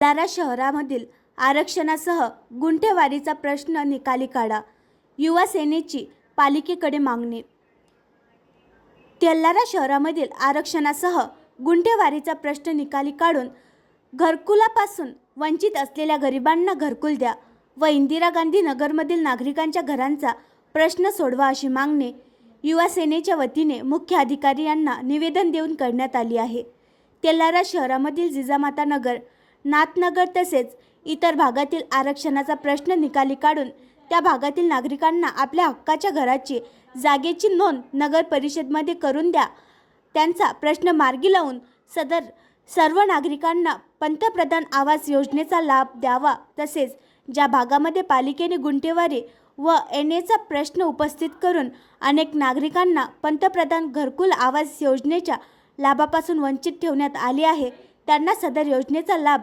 भंडारा शहरामधील आरक्षणासह गुंठेवारीचा प्रश्न निकाली काढा. युवा सेनेची पालिकेकडे मागणी. तेल्लारा शहरामधील आरक्षणासह गुंठेवारीचा प्रश्न निकाली काढून घरकुलापासून वंचित असलेल्या गरिबांना घरकुल द्या व इंदिरा गांधी नगरमधील नागरिकांच्या घरांचा प्रश्न सोडवा अशी मागणी युवा सेनेच्या वतीने मुख्य अधिकारी यांना निवेदन देऊन करण्यात आली आहे. तेल्लारा शहरामधील जिजामाता नगर नाथनगर तसेच इतर भागातील आरक्षणाचा प्रश्न निकाली काढून त्या भागातील नागरिकांना आपल्या हक्काच्या घराची जागेची नोंद नगर परिषदमध्ये करून द्या. त्यांचा प्रश्न मार्गी लावून सदर सर्व नागरिकांना पंतप्रधान आवास योजनेचा लाभ द्यावा. तसेच ज्या भागामध्ये पालिकेने गुंठेवारी व एन एचा प्रश्न उपस्थित करून अनेक नागरिकांना पंतप्रधान घरकुल आवास योजनेच्या लाभापासून वंचित ठेवण्यात आले आहे. त्यांना सदर योजनेचा लाभ